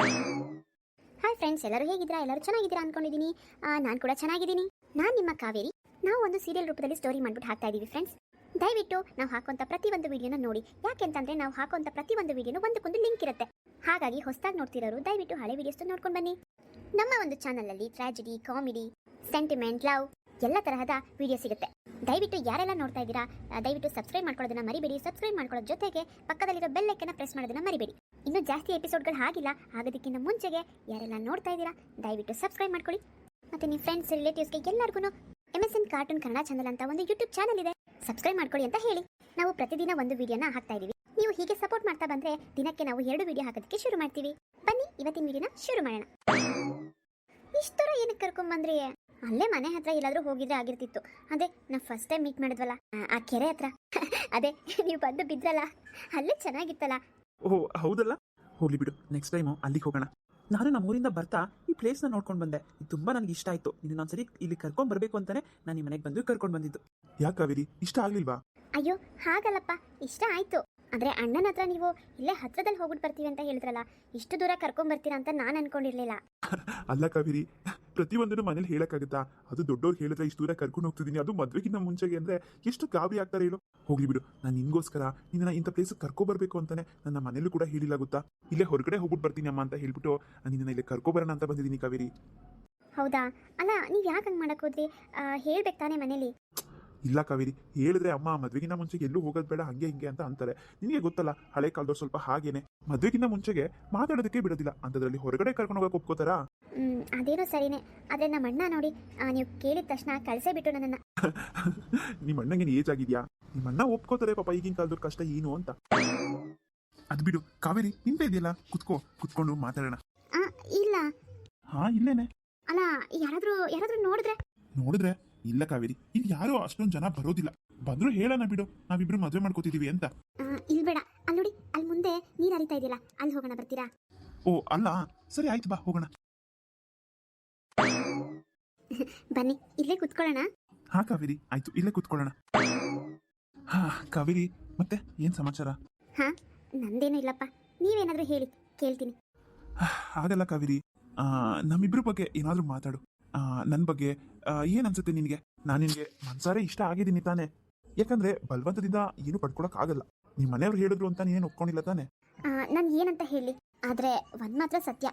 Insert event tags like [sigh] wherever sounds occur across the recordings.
Hi friends ಎಲ್ಲರೂ ಹೇಗಿದ್ದೀರಾ? ಎಲ್ಲರೂ ಚೆನ್ನಾಗಿದ್ದೀರಾ ಅನ್ಕೊಂಡಿದ್ದೀನಿ. ನಾನು ಕೂಡ ಚೆನ್ನಾಗಿದ್ದೀನಿ. ನಾನು ನಿಮ್ಮ ಕಾವೇರಿ. ನಾವು ಒಂದು ಸೀರಿಯಲ್ ರೂಪದಲ್ಲಿ ಸ್ಟೋರಿ ಮಾಡ್ಬಿಟ್ಟು ಹಾಕ್ತಾ ಇದ್ದೀವಿ ಫ್ರೆಂಡ್ಸ್ ದಯವಿಟ್ಟು ನಾವು ಹಾಕುವಂಥ ಪ್ರತಿಯೊಂದು ವಿಡಿಯೋನ ನೋಡಿ. ಯಾಕೆಂತಂದ್ರೆ ನಾವು ಹಾಕುವಂಥ ಪ್ರತಿಯೊಂದು ವೀಡಿಯೋನು ಒಂದಕ್ಕೊಂದು ಲಿಂಕ್ ಇರುತ್ತೆ. ಹಾಗಾಗಿ ಹೊಸದಾಗಿ ನೋಡ್ತಿರೋರು ದಯವಿಟ್ಟು ಹಳೆ ವಿಡಿಯೋಸ್ ನೋಡ್ಕೊಂಡು ಬನ್ನಿ. ನಮ್ಮ ಒಂದು ಚಾನಲಲ್ಲಿ ಟ್ರಾಜಿಡಿ ಕಾಮಿಡಿ ಸೆಂಟಿಮೆಂಟ್ ಲವ್ ಎಲ್ಲ ತರಹದ ವಿಡಿಯೋ ಸಿಗುತ್ತೆ. ದಯವಿಟ್ಟು ಯಾರೆಲ್ಲ ನೋಡ್ತಾ ಇದ್ದೀರಾ, ದಯವಿಟ್ಟು ಸಬ್ಸ್ಕ್ರೈಬ್ ಮಾಡ್ಕೊಳ್ಳೋದನ್ನ ಮರಿಬೇಡಿ. ಸಬ್ಸ್ಕ್ರೈಬ್ ಮಾಡ್ಕೊಳ್ಳೋ ಜೊತೆಗೆ ಪಕ್ಕದಲ್ಲಿರೋ ಬೆಲ್ ಐಕನ್ನ ಪ್ರೆಸ್ ಮಾಡೋದನ್ನ ಮರಿಬೇಡಿ. ಇನ್ನೂ ಜಾಸ್ತಿ ಎಪಿಸೋಡ್ಗಳು ಆಗಿಲ್ಲ, ಆಗೋದಕ್ಕಿಂತ ಮುಂಚೆಗೆ ಯಾರೆಲ್ಲ ನೋಡ್ತಾ ಇದ್ದೀರಾ, ದಯವಿಟ್ಟು ಸಬ್ಸ್ಕ್ರೈಬ್ ಮಾಡ್ಕೊಳ್ಳಿ. ಮತ್ತೆ ನಿಮ್ಮ ಫ್ರೆಂಡ್ಸ್ ರಿಲೇಟಿವ್ಸ್ಗೆ ಎಲ್ಲರಿಗೂ M S N cartoon Kannada channel ಅಂತ ಒಂದು ಯೂಟ್ಯೂಬ್ ಚಾನಲ್ ಇದೆ. ಸಬ್ಸ್ಕ್ರೈಬ್ ಮಾಡ್ಕೊಳ್ಳಿ ಅಂತ ಹೇಳಿ. ನಾವು ಪ್ರತಿದಿನ ಒಂದು ವಿಡಿಯೋನ ಹಾಕ್ತಾ ಇದ್ದೀವಿ. ನೀವು ಹೀಗೆ ಸಪೋರ್ಟ್ ಮಾಡ್ತಾ ಬಂದರೆ ದಿನಕ್ಕೆ ನಾವು ಎರಡು ವಿಡಿಯೋ ಹಾಕೋದಕ್ಕೆ ಶುರು ಮಾಡ್ತೀವಿ. ಬನ್ನಿ, ಇವತ್ತಿನ ವಿಡಿಯೋನ ಶುರು ಮಾಡೋಣ. ಇಷ್ಟರ ಏನಕ್ಕೆ ಕರ್ಕೊಂಡ್ ಬಂದ್ರಿ? ಅಲ್ಲೇ ಮನೆ ಹತ್ರ ಎಲ್ಲಾದರೂ ಹೋಗಿದ್ರೆ ಆಗಿರ್ತಿತ್ತು. ಅದೇ, ನಾವು ಫಸ್ಟ್ ಟೈಮ್ ಮೀಟ್ ಮಾಡಿದ್ವಲ್ಲ ಆ ಕೆರೆ ಹತ್ರ. [laughs] ಅದೇ, ನೀವು ಬಂದು ಬಿದ್ರಲ್ಲ, ಅಲ್ಲೇ ಚೆನ್ನಾಗಿತ್ತಲ್ಲ. ಓ ಹೌದಲ್ಲ? ಹೋಗ್ಲಿ ಬಿಡು ನೆಕ್ಸ್ಟ್ ಟೈಮು ಅಲ್ಲಿಗೆ ಹೋಗೋಣ. ನಾನು ನಮ್ಮೂರಿಂದ ಬರ್ತಾ ಈ ಪ್ಲೇಸ್ನ ನೋಡ್ಕೊಂಡು ಬಂದೆ. ಇದು ತುಂಬಾ ನನಗೆ ಇಷ್ಟ ಆಯ್ತು. ನಿನ್ನ ಒಂದ್ಸರಿ ಇಲ್ಲಿ ಕರ್ಕೊಂಡು ಬರಬೇಕು ಅಂತಾನೆ ನಾನು ನಿಮ್ಮ ಮನೆಗೆ ಬಂದು ಕರ್ಕೊಂಡು ಬಂದಿದ್ದು. ಯಾಕೆ ಇಷ್ಟ ಆಗ್ಲಿಲ್ವಾ? ಅಯ್ಯೋ, ಹಾಗಲ್ಲಪ್ಪ. ಇಷ್ಟ ಆಯ್ತು. ಆದ್ರೆ ಅಣ್ಣನ ಹತ್ರ ನೀವು ಇಲ್ಲೇ ಹತ್ರದಲ್ಲಿ ಹೋಗ್ಬಿಟ್ಟು ಬರ್ತೀವಿ ಅಂತ ಹೇಳಿದ್ರಲ್ಲ ಇಷ್ಟು ದೂರ ಕರ್ಕೊಂಡ್ ಬರ್ತೀರಾ ಅಂತ ನಾನು ಅನ್ಕೊಂಡಿರ್ಲಿಲ್ಲ. [laughs] ಅಲ್ಲ ಕವಿರಿ ಪ್ರತಿಯೊಂದನ್ನು ಮನೇಲಿ ಹೇಳಕ್ಕಾಗುತ್ತಾ? ಅದು ದೊಡ್ಡವ್ರು ಹೇಳಿದ್ರೆ ಇಷ್ಟು ದೂರ ಕರ್ಕೊಂಡು ಹೋಗ್ತಿದ್ದೀನಿ ಅದು ಮದ್ವೆಗಿಂತ ಮುಂಚೆಗೆ ಅಂದ್ರೆ ಎಷ್ಟು ಗಾಬರಿ ಆಗ್ತಾರೆ ಹೇಳು. ಹೋಗ್ಲಿ ಬಿಡು ನಾನು ನಿನ್ಗೋಸ್ಕರ ನಿನ್ನ ಇಂಥ ಪ್ಲೇಸ್ ಕರ್ಕೊ ಬರ್ಬೇಕು ಅಂತಾನೆ ನನ್ನ ಮನೇಲೂ ಕೂಡ ಹೇಳಿಲ್ಲ ಗೊತ್ತಾ? ಇಲ್ಲೇ ಹೊರಗಡೆ ಹೋಗ್ಬಿಟ್ಟು ಬರ್ತೀನಿ ಅಮ್ಮ ಅಂತ ಹೇಳ್ಬಿಟ್ಟು ನಿನ್ನ ಇಲ್ಲಿ ಕರ್ಕೊ ಬರೋಣ ಅಂತ ಬಂದಿದ್ದೀನಿ ಕವಿರಿ. ಹೌದಾ? ಅಲ್ಲ ನೀವ್ ಯಾಕೆ ಹಂಗ್ ಮಾಡಕ್ ಹೋದ್ರಿ? ಹೇಳ್ಬೇಕು ತಾನೇ ಮನೇಲಿ. ಇಲ್ಲ ಕಾವೇರಿ ಹೇಳಿದ್ರೆ ಅಮ್ಮ ಮದುವೆಗಿನ ಮುಂಚೆಗೆ ಎಲ್ಲೂ ಹೋಗೋದು ಬೇಡ ಹಂಗೆ ಹಿಂಗೆ ಅಂತ ಅಂತಾರೆ. ನಿನಗೆ ಗೊತ್ತಲ್ಲ ಹಳೆ ಕಾಲದವ್ರು ಸ್ವಲ್ಪ ಹಾಗೇನೆ. ಮದ್ವೆಗಿಂತ ಮುಂಚೆಗೆ ಮಾತಾಡೋದಕ್ಕೆ ಬಿಡೋದಿಲ್ಲ. ಅಂತದ್ರಲ್ಲಿ ಹೊರಗಡೆ ಕರ್ಕೊಂಡು ಹೋಗಕ್ಕೆ ಒಪ್ಕೋತಾರಾ? ಅದೇನೋ ಸರಿನೇ. ಆದ್ರೆ ನಮ್ಮ ಅಣ್ಣ ನೋಡಿ ನೀವು ಕೇಳಿದ ತಕ್ಷಣ ಕಳಿಸೇ ಬಿಟ್ಟು ನನ್ನನ್ನ. [laughs] ನಿಮ್ಮ ಅಣ್ಣಂಗೆ ಏಜ್ ಆಗಿದ್ಯಾ? ನಿಮ್ಮ ಅಣ್ಣ ಒಪ್ಕೋತಾರೆ ಪಾಪ ಈಗಿನ ಕಾಲದವ್ರ ಕಷ್ಟ ಏನು ಅಂತ. ಅದ್ ಬಿಡು ಕಾವೇರಿ ನಿಂತ ಇದೆಯಲ್ಲ ಕುತ್ಕೋ ಕುತ್ಕೊಂಡು ಮಾತಾಡೋಣ. ಆ, ಇಲ್ಲ. ಹಾ ಇಲ್ಲೇನೆ. ಅಲ್ಲ ಯಾರಾದ್ರೂ ಯಾರಾದ್ರೂ ನೋಡಿದ್ರೆ? ನೋಡಿದ್ರೆ? ಇಲ್ಲ ಕಾವೇರಿ ಇಲ್ಲಿ ಯಾರು ಅಷ್ಟೊಂದು ಜನ ಬರೋದಿಲ್ಲ. ಬಂದ್ರು ಹೇಳೋಣ ಬಿಡು ನಾವಿಬ್ರು ಮದ್ವೆ ಮಾಡ್ಕೋತಿದೀವಿ ಅಂತ. ಇಲ್ಲ ಇಲ್ ಬೇಡ. ಅಲ್ಲಿ ನೋಡಿ ಅಲ್ಲಿ ಮುಂದೆ ನೀರು ಹರಿತಾ ಇದೆಯಲ್ಲ ಅಲ್ಲಿ ಹೋಗೋಣ ಬರ್ತೀರಾ? ಓ ಅಲ್ಲ ಸರಿ ಆಯ್ತು ಬಾ ಹೋಗೋಣ. ಬನ್ನಿ ಇಲ್ಲೇ ಕುತ್ಕೊಳ್ಳೋಣ. ಹಾ ಕಾವೇರಿ ಆಯ್ತು ಇಲ್ಲೇ ಕುತ್ಕೊಳ್ಳೋಣ. ಹಾ ಕಾವೇರಿ ಮತ್ತೆ ಏನ್ ಸಮಾಚಾರ? ಹಾ ನಂದೇನು ಇಲ್ಲಪ್ಪ. ನೀವೇನಾದ್ರೂ ಹೇಳಿ ಕೇಳ್ತೀನಿ. ಹಾಗಲ್ಲ ಕಾವೇರಿ. ಆ, ನಮ್ಮಿಬ್ರ ಬಗ್ಗೆ ಏನಾದ್ರೂ ಮಾತಾಡು. ಆ, ನನ್ ಬಗ್ಗೆ ಏನನ್ಸುತ್ತೆ ಏನ್ ಅನ್ಸುತ್ತೆ ನಿನಗೆ? ನಾನು ನಿನಗೆ ಮನ್ಸಾರೆ ಇಷ್ಟ ಆಗಿದ್ದೀನಿ ತಾನೆ. ಯಾಕಂದ್ರೆ ಬಲವಂತದಿಂದ ಏನು ಪಡ್ಕೊಳಕ್ ಆಗಲ್ಲ ನಿಮ್ ಮನೆಯವ್ರು ಹೇಳಿದ್ರು ಅಂತ ನೀನೇನು ಒಪ್ಕೊಂಡಿಲ್ಲ ತಾನೆ? ನಾನು ಏನಂತ ಹೇಳಿ ಆದ್ರೆ ಒಂದ್ ಮಾತ್ರ ಸತ್ಯ.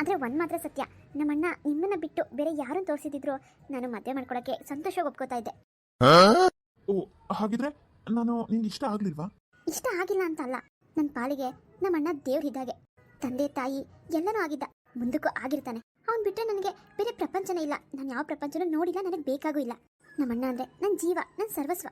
ಆದ್ರೆ ಒಂದ್ ಮಾತ್ರ ಸತ್ಯ. ನಮ್ಮಣ್ಣ ನಿಮ್ಮನ್ನ ಬಿಟ್ಟು ಬೇರೆ ಯಾರನ್ನ ತೋರಿಸಿದ್ರು ನಾನು ಮದುವೆ ಮಾಡ್ಕೊಳಕ್ಕೆ ಸಂತೋಷ ಒಪ್ಕೋತಾ ಇದ್ದೆ. ಓ ಹಾಗಿದ್ರೆ ನಾನು ನಿನ್ಗೆ ಇಷ್ಟ ಆಗ್ಲಿಲ್ವಾ? ಇಷ್ಟ ಆಗಿಲ್ಲ ಅಂತ ಅಲ್ಲ ನನ್ನ ಪಾಲಿಗೆ ನಮ್ಮಣ್ಣ ದೇವ್ರಿದ್ದಾಗೆ ತಂದೆ ತಾಯಿ ಎಲ್ಲನೂ ಆಗಿದ್ದ. ಮುಂದಕ್ಕೂ ಆಗಿರ್ತಾನೆ. ಅವ್ನು ಬಿಟ್ಟರೆ ನನಗೆ ಬೇರೆ ಪ್ರಪಂಚನೇ ಇಲ್ಲ. ನಾನು ಯಾವ ಪ್ರಪಂಚನೂ ನೋಡಿಲ್ಲ, ನನಗೆ ಬೇಕಾಗೂ ಇಲ್ಲ. ನಮ್ಮಣ್ಣ ಅಂದರೆ ನನ್ನ ಜೀವ ನನ್ನ ಸರ್ವಸ್ವ.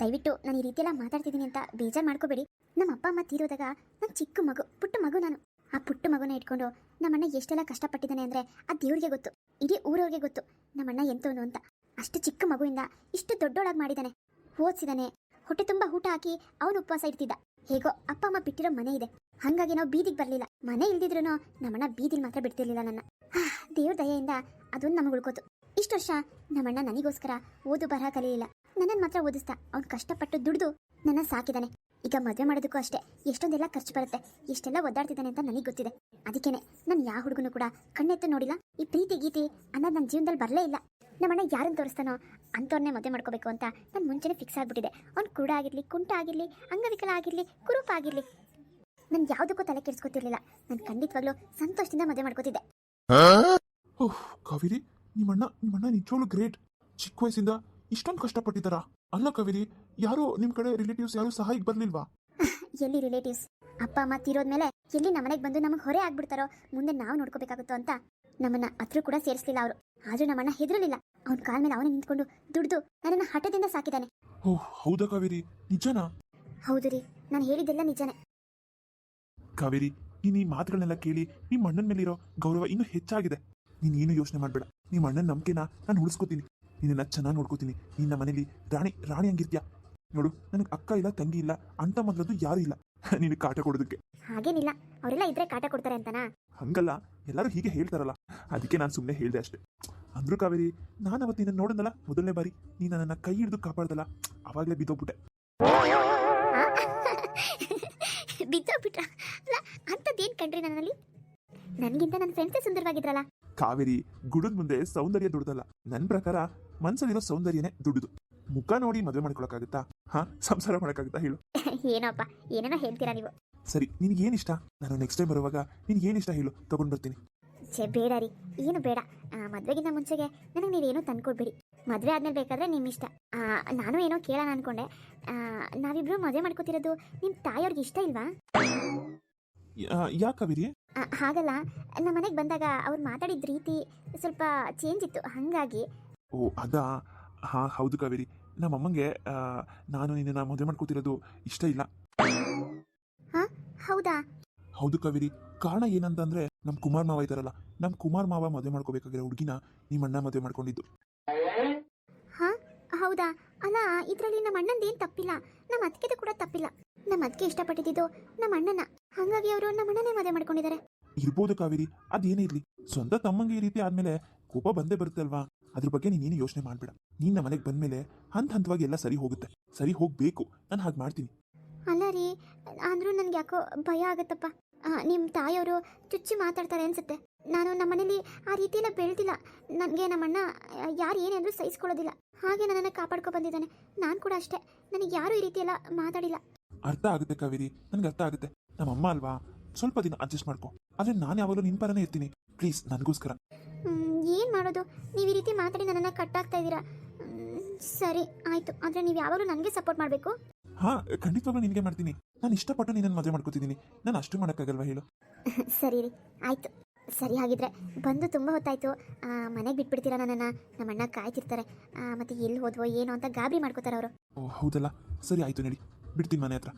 ದಯವಿಟ್ಟು ನಾನು ಈ ರೀತಿಯೆಲ್ಲ ಮಾತಾಡ್ತಿದ್ದೀನಿ ಅಂತ ಬೇಜಾರು ಮಾಡ್ಕೋಬೇಡಿ. ನಮ್ಮ ಅಪ್ಪ ಅಮ್ಮ ತೀರೋದಾಗ ನನ್ನ ಚಿಕ್ಕ ಮಗು, ಪುಟ್ಟ ಮಗು ನಾನು. ಆ ಪುಟ್ಟ ಮಗುನ ಇಟ್ಕೊಂಡು ನಮ್ಮಣ್ಣ ಎಷ್ಟೆಲ್ಲ ಕಷ್ಟಪಟ್ಟಿದ್ದಾನೆ ಅಂದರೆ ಆ ದೇವ್ರಿಗೆ ಗೊತ್ತು. ಇಡೀ ಊರವ್ರಿಗೆ ಗೊತ್ತು. ನಮ್ಮಣ್ಣ ಎಂತವನು ಅಂತ. ಅಷ್ಟು ಚಿಕ್ಕ ಮಗುವಿಂದ ಇಷ್ಟು ದೊಡ್ಡೋಳಾಗಿ ಮಾಡಿದ್ದಾನೆ ಓದಿಸಿದಾನೆ. ಹೊಟ್ಟೆ ತುಂಬ ಊಟ ಹಾಕಿ ಅವನು ಉಪವಾಸ ಇಡ್ತಿದ್ದ. ಹೇಗೋ ಅಪ್ಪ ಅಮ್ಮ ಬಿಟ್ಟಿರೋ ಮನೆ ಇದೆ. ಹಂಗಾಗಿ ನಾವು ಬೀದಿಗೆ ಬರಲಿಲ್ಲ. ಮನೆ ಇಲ್ದಿದ್ರು ನಮ್ಮಣ್ಣ ಬೀದಿಲಿ ಮಾತ್ರ ಬಿಡ್ತಿರ್ಲಿಲ್ಲ ನನ್ನ. ದೇವ್ರ ದಯೆಯಿಂದ ಅದೊಂದು ನಮಗೆ ಉಳ್ಕೋತು. ಇಷ್ಟು ವರ್ಷ ನಮ್ಮಣ್ಣ ನನಗೋಸ್ಕರ ಓದು ಬರಹ ಕಲಿಯಲಿಲ್ಲ ನನ್ನನ್ನು ಮಾತ್ರ ಓದಿಸ್ತಾ ಅವ್ನು ಕಷ್ಟಪಟ್ಟು ದುಡಿದು ನನ್ನ ಸಾಕಿದಾನೆ. ಈಗ ಮದುವೆ ಮಾಡೋದಕ್ಕೂ ಅಷ್ಟೇ ಎಷ್ಟೊಂದೆಲ್ಲ ಖರ್ಚು ಬರುತ್ತೆ, ಎಷ್ಟೆಲ್ಲ ಒದ್ದಾಡ್ತಿದ್ದಾನೆ ಅಂತ ನನಗೆ ಗೊತ್ತಿದೆ. ಅದಕ್ಕೇನೆ ನಾನು ಯಾವ ಹುಡುಗನು ಕೂಡ ಕಣ್ಣೆತ್ತು ನೋಡಿಲ್ಲ, ಈ ಪ್ರೀತಿ ಗೀತಿ ಅನ್ನೋದು ನನ್ನ ಜೀವನದಲ್ಲಿ ಬರಲೇ ಇಲ್ಲ. ನಮ್ಮಣ್ಣ ಯಾರನ್ನು ತೋರಿಸ್ತಾನೋ ಅಂಥವ್ರನ್ನೇ ಮದುವೆ ಮಾಡ್ಕೋಬೇಕು ಅಂತ ನಾನು ಮುಂಚೆನೇ ಫಿಕ್ಸ್ ಆಗಿಬಿಟ್ಟಿದೆ. ಅವ್ನು ಕುರುಡ ಆಗಿರಲಿ, ಕುಂಟ ಆಗಿರಲಿ, ಅಂಗವಿಕಲ ಆಗಿರಲಿ ಕುರುಪ ಆಗಿರ್ಲಿ ನಾನು ಯಾವುದಕ್ಕೂ ತಲೆ ಕೆಡಿಸ್ಕೊತಿರ್ಲಿಲ್ಲ ನಾನು ಖಂಡಿತವಾಗ್ಲೂ ಸಂತೋಷದಿಂದ ಮದುವೆ ಮಾಡ್ಕೋತಿದ್ದೆ. ಓಹ್ ಕಾವೇರಿ ನಿಮ್ಮಣ್ಣ ನಿಮ್ಮಣ್ಣ ನಿಜವಾಗ್ಲೂ ಗ್ರೇಟ್ ಚಿಕ್ಕ ವಯಸ್ಸಿಂದ ಇಷ್ಟೊಂದು ಕಷ್ಟಪಟ್ಟಿದ್ದಾರ. ಅಲ್ಲ ಕವಿರಿ ಯಾರು ನಿಮ್ ಕಡೆ ರಿಲೇಟಿವ್ಸ್ ಯಾರು ಸಹಾಯಕ್ಕೆ ಬರ್ಲಿಲ್ವಾ? [laughs] ಎಲ್ಲಿ ರಿಲೇಟಿವ್ಸ್ ಅಪ್ಪ ಅಮ್ಮ ತೀರೋದ್ಮೇಲೆ ಎಲ್ಲಿ ನಮ್ಮನೆಗೆ ಬಂದು ನಮಗೆ ಹೊರೆ ಆಗ್ಬಿಡ್ತಾರೋ ಮುಂದೆ ನಾವು ನೋಡ್ಕೋಬೇಕಾಗುತ್ತೋ ಅಂತ ನಮ್ಮನ್ನ ಹತ್ರ ಕೂಡ ಸೇರಿಸ್ಲಿಲ್ಲ ಅವರು. ಆದ್ರೂ ನಮ್ಮಣ್ಣ ಹೆದರಲಿಲ್ಲ. ಅವ್ನ ಕಾಲ ಮೇಲೆ ಅವನೇ ನಿಂತ್ಕೊಂಡು ದುಡ್ದು ನನ್ನನ್ನು ಹಠದಿಂದ ಸಾಕಿದ್ದಾನೆ ಓಹ್ ಹೌದಾ ಕಾವೇರಿ? ನಿಜನಾ? ಹೌದು ರೀ. ನಾನು ಹೇಳಿದ್ದೆಲ್ಲ ನಿಜನೇ. ಕಾವೇರಿ ನೀನ್ ಈ ಮಾತುಗಳನ್ನೆಲ್ಲ ಕೇಳಿ ನಿಮ್ಮ ಅಣ್ಣನ ಮೇಲಿರೋ ಗೌರವ ಇನ್ನೂ ಹೆಚ್ಚಾಗಿದೆ. ನೀನ್ ಏನು ಯೋಚನೆ ಮಾಡಬೇಡ. ನಿಮ್ಮ ಅಣ್ಣನ ನಂಬಿಕೆನ ನಾನು ಉಳಿಸ್ಕೋತೀನಿ. ನಿನ್ನ ಚೆನ್ನಾಗಿ ನೋಡ್ಕೋತೀನಿ. ನಿನ್ನ ಮನೇಲಿ ರಾಣಿ ರಾಣಿ ಹಂಗಿರ್ತ್ಯಾ? ನೋಡು ನನಗೆ ಅಕ್ಕ ಇಲ್ಲ ತಂಗಿ ಇಲ್ಲ ಅಂತ ಮೊದಲದ್ದು ಯಾರು ಇಲ್ಲ. [laughs] ನೀನು ಕಾಟ ಕೊಡೋದಕ್ಕೆ. ಹಾಗೇನಿಲ್ಲ. ಅವರೆಲ್ಲ ಇದ್ರೆ ಕಾಟ ಕೊಡ್ತಾರೆ ಅಂತನಾ? ಹಂಗಲ್ಲ. ಎಲ್ಲರೂ ಹೀಗೆ ಹೇಳ್ತಾರಲ್ಲ. ಅದಕ್ಕೆ ನಾನು ಸುಮ್ಮನೆ ಹೇಳ್ದೆ ಅಷ್ಟೇ. ಅಂದ್ರು ಕಾವೇರಿ ನಾನು ಅವತ್ತು ನಿನ್ನ ನೋಡಿದ್ನಲ್ಲ ಮೊದಲನೇ ಬಾರಿ. ನೀನು ನನ್ನ ಕೈ ಹಿಡಿದು ಕಾಪಾಡ್ದಲ್ಲ? ಅವಾಗಲೇ ಬಿದ್ದೋಗ್ಬಿಟ್ಟೆ. [laughs] ಬಿದ್ದೋಗ್ಬಿಟ್ಟ ಕಂಡ್ರಿ ನನ್ನಲ್ಲಿ? ನನಗಿಂತ ನನ್ನ ಫ್ರೆಂಡ್ಸೇ ಸುಂದರವಾಗಿದ್ರಲ್ಲ. ಕಾವೇರಿ ಗುಡದ ಮುಂದೆ ಸೌಂದರ್ಯ ದುಡ್ದಲ್ಲ. ನನ್ನ ಪ್ರಕಾರ ಮನ್ಸಲ್ಲಿರೋ ಸೌಂದರ್ಯನೇ ದುಡ್ದು. ಮುಖ ನೋಡಿ ಮದುವೆ ಮಾಡ್ಕೊಳಕ್ಕಾಗತ್ತಾ? ಹಾ ಸಂಸಾರ ಮಾಡಕ್ಕಾಗತ್ತಾ ಹೇಳು. [laughs] ಏನೋಪ್ಪ ಏನೇನೋ ಹೇಳ್ತೀರಾ ನೀವು? ಸರಿ ನಿನ್ಗೆ ಏನ್ ಇಷ್ಟ? ನಾನು ನೆಕ್ಸ್ಟ್ ಟೈಮ್ ಬರುವಾಗ ನಿನ್ಗೆ ಏನ್ ಇಷ್ಟ ಹೇಳು ತಗೊಂಡ್ ಬರ್ತೀನಿ. ಛೇ ಬೇಡ ರೀ ಏನು ಬೇಡ. ಆ, ಮದ್ವೆಗಿಂತ ಮುಂಚೆಗೆ ನನಗೆ ನೀವೇನು ತಂದ್ಕೊಡ್ಬೇಡಿ. ಮದುವೆ ಆದ್ಮೇಲೆ ಬೇಕಾದ್ರೆ ನಿಮ್ಮ ಇಷ್ಟ. ನಾನು ಏನೋ ಕೇಳೋಣ ಅನ್ಕೊಂಡೆ. ನಾವಿಬ್ರು ಮದುವೆ ಮಾಡ್ಕೋತಿರೋದು ನಿಮ್ಮ ತಾಯಿಯವ್ರಿಗೆ ಇಷ್ಟ ಇಲ್ವಾ? ಯಾಕೆ ಕಾವೇರಿ? ಹಾಗಲ್ಲ ನಮ್ಮ ಮನೆಗೆ ಬಂದಾಗ ಅವ್ರು ಮಾತಾಡಿದ ರೀತಿ ಸ್ವಲ್ಪ ಚೇಂಜ್ ಇತ್ತು ಹಾಗಾಗಿ. ಓ ಅದಾ? ಹಾ ಹೌದು ಕಾವೇರಿ. ನಮ್ಮ ಅಮ್ಮಂಗೆ ನಾನು ನಿನ್ನ ಮದುವೆ ಮಾಡ್ಕೋತಿರೋದು ಇಷ್ಟ ಇಲ್ಲ. ಹೌದಾ? ಹೌದು ಕಾವೇರಿ. ಕಾರಣ ಏನಂತಂದ್ರೆ ನಮ್ಮ ಕುಮಾರ್ ಮಾವ ಇದಾರಲ್ಲ ನಮ್ಮ ಕುಮಾರ್ ಮಾವ ಮದುವೆ ಮಾಡ್ಕೋಬೇಕಾಗಿರೋ ಹುಡುಗಿನ ನಿಮ್ಮ ಅಣ್ಣ ಮದುವೆ ಮಾಡ್ಕೊಂಡಿದ್ದು. ಹಾ ಹೌದಾ? ಅಲ್ಲ ಇದರಲ್ಲಿ ನಮ್ಮ ಅಣ್ಣಂದು ಏನು ತಪ್ಪಿಲ್ಲ ನಮ್ಮ ಅತ್ತಿಗೆದು ಕೂಡ ತಪ್ಪಿಲ್ಲ. ನಮ್ಮ ಅದಕ್ಕೆ ಇಷ್ಟಪಟ್ಟಿದ್ದು ನಮ್ಮ ಅಣ್ಣನ. ಹಾಗಾಗಿ ಅವರು ನಮ್ಮ ಅಣ್ಣನೇ ಮದುವೆ ಮಾಡ್ಕೊಂಡಿದ್ದಾರೆ. ಇರ್ಬೋದು ಕಾವೇರಿ ಅದೇನೇ ಇರ್ಲಿ. ಸ್ವಂತ ತಮ್ಮಂಗೆ ಈ ರೀತಿ ಆದ್ಮೇಲೆ ಕೋಪ ಬಂದೇ ಬರುತ್ತೆ ಅಲ್ವಾ? ಅದ್ರ ಬಗ್ಗೆ ನೀನೇನು ಯೋಚನೆ ಮಾಡ್ಬೇಡ. ನೀನ್ ನಮ್ಮ ಮನೆಗೆ ಬಂದ್ಮೇಲೆ ಹಂತ ಹಂತವಾಗಿ ಎಲ್ಲ ಸರಿ ಹೋಗುತ್ತೆ. ಸರಿ ಹೋಗ್ಬೇಕು. ನಾನು ಹಾಗೆ ಮಾಡ್ತೀನಿ. ಅಲ್ಲ ರೀ ಅಂದ್ರೂ ನನ್ಗೆ ಯಾಕೋ ಭಯ ಆಗುತ್ತಪ್ಪ. ನಿಮ್ಮ ತಾಯಿಯವರು ಚುಚ್ಚಿ ಮಾತಾಡ್ತಾರೆ ಅನ್ಸುತ್ತೆ. ನಾನು ನಮ್ಮ ಮನೇಲಿ ಆ ರೀತಿಯೆಲ್ಲ ಬೆಳೆದಿಲ್ಲ. ನನಗೆ ನಮ್ಮಣ್ಣ ಯಾರು ಏನೇ ಅಂದ್ರೂ ಸಹಿಸ್ಕೊಳ್ಳೋದಿಲ್ಲ. ಹಾಗೆ ನನ್ನನ್ನು ಕಾಪಾಡ್ಕೊ ಬಂದಿದ್ದಾನೆ. ನಾನು ಕೂಡ ಅಷ್ಟೇ. ನನಗೆ ಯಾರು ಈ ರೀತಿ ಎಲ್ಲ ಮಾತಾಡಿಲ್ಲ. ಅರ್ಥ ಆಗುತ್ತೆ ಕಾವೇರಿ? ನನಗೆ ಅರ್ಥ ಆಗುತ್ತೆ. ನಮ್ಮ ಅಮ್ಮ ಅಲ್ವಾ? ಸ್ವಲ್ಪ ದಿನ ಅಡ್ಜಸ್ಟ್ ಮಾಡ್ಕೊ. ಆದ್ರೆ ನಾನು ಯಾವಾಗಲೂ ನಿನ್ ಪರನೇ ಇರ್ತೀನಿ. ಪ್ಲೀಸ್ ನನಗೋಸ್ಕರ. ಏನು ಮಾಡೋದು? ನೀವು ಈ ರೀತಿ ಮಾತಾಡಿ ನನ್ನನ್ನು ಕಟ್ಟಾಗ್ತಾ ಇದ್ದೀರಾ? ಸರಿ ಆಯಿತು. ಆದರೆ ನೀವು ಯಾವಾಗಲೂ ನನಗೆ ಸಪೋರ್ಟ್ ಮಾಡಬೇಕು? ಹಾ ಖಂಡಿತವಾಗ್ಲೂ ನಿನ್ಗೆ ಮಾಡ್ತೀನಿ. ನಾನು ಇಷ್ಟಪಟ್ಟು ನಿನ್ನ ಮದುವೆ ಮಾಡ್ಕೋತಿದ್ದೀನಿ ನಾನು ಅಷ್ಟು ಮಾಡೋಕ್ಕಾಗಲ್ವಾ ಹೇಳು? [laughs] ಸರಿ ರೀ ಆಯಿತು. ಸರಿ ಹಾಗಿದ್ರೆ ಬಂದು ತುಂಬ ಹೊತ್ತಾಯಿತು. ಮನೆಗೆ ಬಿಟ್ಬಿಡ್ತೀರಾ ನನ್ನನ್ನು? ನಮ್ಮ ಅಣ್ಣ ಕಾಯ್ತಿರ್ತಾರೆ ಮತ್ತೆ ಎಲ್ಲಿ ಹೋದ್ವೋ ಏನೋ ಅಂತ ಗಾಬರಿ ಮಾಡ್ಕೋತಾರೆ ಅವರು. ಓ ಹೌದಲ್ಲ. ಸರಿ ಆಯ್ತು ನಡಿ. ಬಿಡ್ತೀನಿ ಮನೆ ಹತ್ರ.